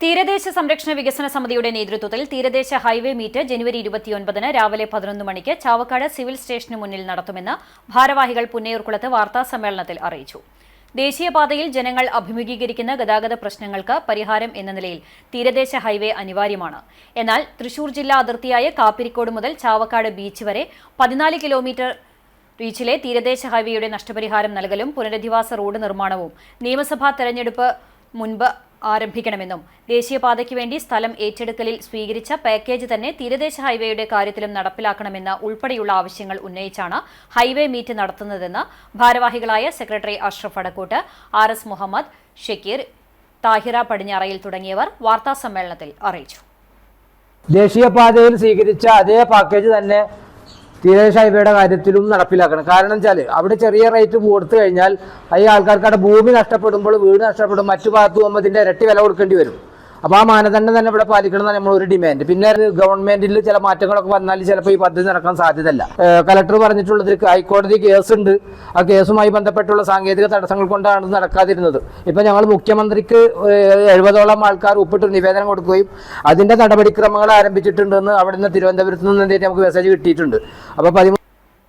തീരദേശ സംരക്ഷണ വികസന സമിതിയുടെ നേതൃത്വത്തിൽ തീരദേശ ഹൈവേ മീറ്റ് ജനുവരി ഇരുപത്തിയൊൻപതിന് രാവിലെ പതിനൊന്ന് മണിക്ക് ചാവക്കാട് സിവിൽ സ്റ്റേഷന് മുന്നിൽ നടത്തുമെന്ന് ഭാരവാഹികൾ പുന്നയൂർക്കുളത്ത് വാർത്താ സമ്മേളനത്തിൽ അറിയിച്ചു. ദേശീയപാതയിൽ ജനങ്ങൾ അഭിമുഖീകരിക്കുന്ന ഗതാഗത പ്രശ്നങ്ങൾക്ക് പരിഹാരം എന്ന നിലയിൽ തീരദേശ ഹൈവേ അനിവാര്യമാണ്. എന്നാൽ തൃശൂർ ജില്ലാ അതിർത്തിയായ കാപ്പിരിക്കോട് മുതൽ ചാവക്കാട് ബീച്ച് വരെ പതിനാല് കിലോമീറ്റർ റീച്ചിലെ തീരദേശ ഹൈവേയുടെ നഷ്ടപരിഹാരം നൽകലും പുനരധിവാസ റോഡ് നിർമ്മാണവും നിയമസഭാ തെരഞ്ഞെടുപ്പ് മുൻപ് ആരംഭിക്കണമെന്നും ദേശീയപാതയ്ക്ക് വേണ്ടി സ്ഥലം ഏറ്റെടുക്കലിൽ സ്വീകരിച്ച പാക്കേജ് തന്നെ തീരദേശ ഹൈവേയുടെ കാര്യത്തിലും നടപ്പിലാക്കണമെന്ന ഉൾപ്പെടെയുള്ള ആവശ്യങ്ങൾ ഉന്നയിച്ചാണ് ഹൈവേ മീറ്റ് നടത്തുന്നതെന്ന് ഭാരവാഹികളായ secretary Ashraf Adakkoot R S Muhammad Shakeer Thahira പടിഞ്ഞാറയിൽ തുടങ്ങിയവർ വാർത്താസമ്മേളനത്തിൽ അറിയിച്ചു. ദേശീയപാതയിൽ സ്വീകരിച്ച അതേ പാക്കേജ് തന്നെ ഹൈവേയുടെ കാര്യത്തിലും നടപ്പിലാക്കണം. കാരണം വെച്ചാൽ അവിടെ ചെറിയ റേറ്റ് കൊടുത്തു കഴിഞ്ഞാൽ ഈ ആൾക്കാർക്ക് അവിടെ ഭൂമി നഷ്ടപ്പെടുമ്പോൾ വീട് നഷ്ടപ്പെടും മറ്റു ഭാഗത്ത് പോകുമ്പോൾ ഇതിന്റെ ഇരട്ടി വില കൊടുക്കേണ്ടി വരും. അപ്പോൾ ആ മാനദണ്ഡം തന്നെ ഇവിടെ പാലിക്കണം നമ്മൾ ഒരു ഡിമാൻഡ് പിന്നെ ഗവൺമെന്റിൽ ചില മാറ്റങ്ങളൊക്കെ വന്നാൽ ചിലപ്പോൾ ഈ പദ്ധതി നടക്കാൻ സാധ്യതയല്ല. കലക്ടർ പറഞ്ഞിട്ടുള്ളത് ഹൈക്കോടതി ഉണ്ട്. ആ കേസുമായി ബന്ധപ്പെട്ടുള്ള സാങ്കേതിക തടസ്സങ്ങൾ കൊണ്ടാണ് നടക്കാതിരുന്നത്. ഇപ്പൊ ഞങ്ങൾ മുഖ്യമന്ത്രിക്ക് എഴുപതോളം ആൾക്കാർ ഒപ്പിട്ട് നിവേദനം കൊടുക്കുകയും അതിന്റെ നടപടിക്രമങ്ങൾ ആരംഭിച്ചിട്ടുണ്ടെന്ന് അവിടുന്ന് തിരുവനന്തപുരത്ത് നിന്ന് നമുക്ക് മെസ്സേജ് കിട്ടിയിട്ടുണ്ട്. അപ്പോൾ പതിമൂന്ന്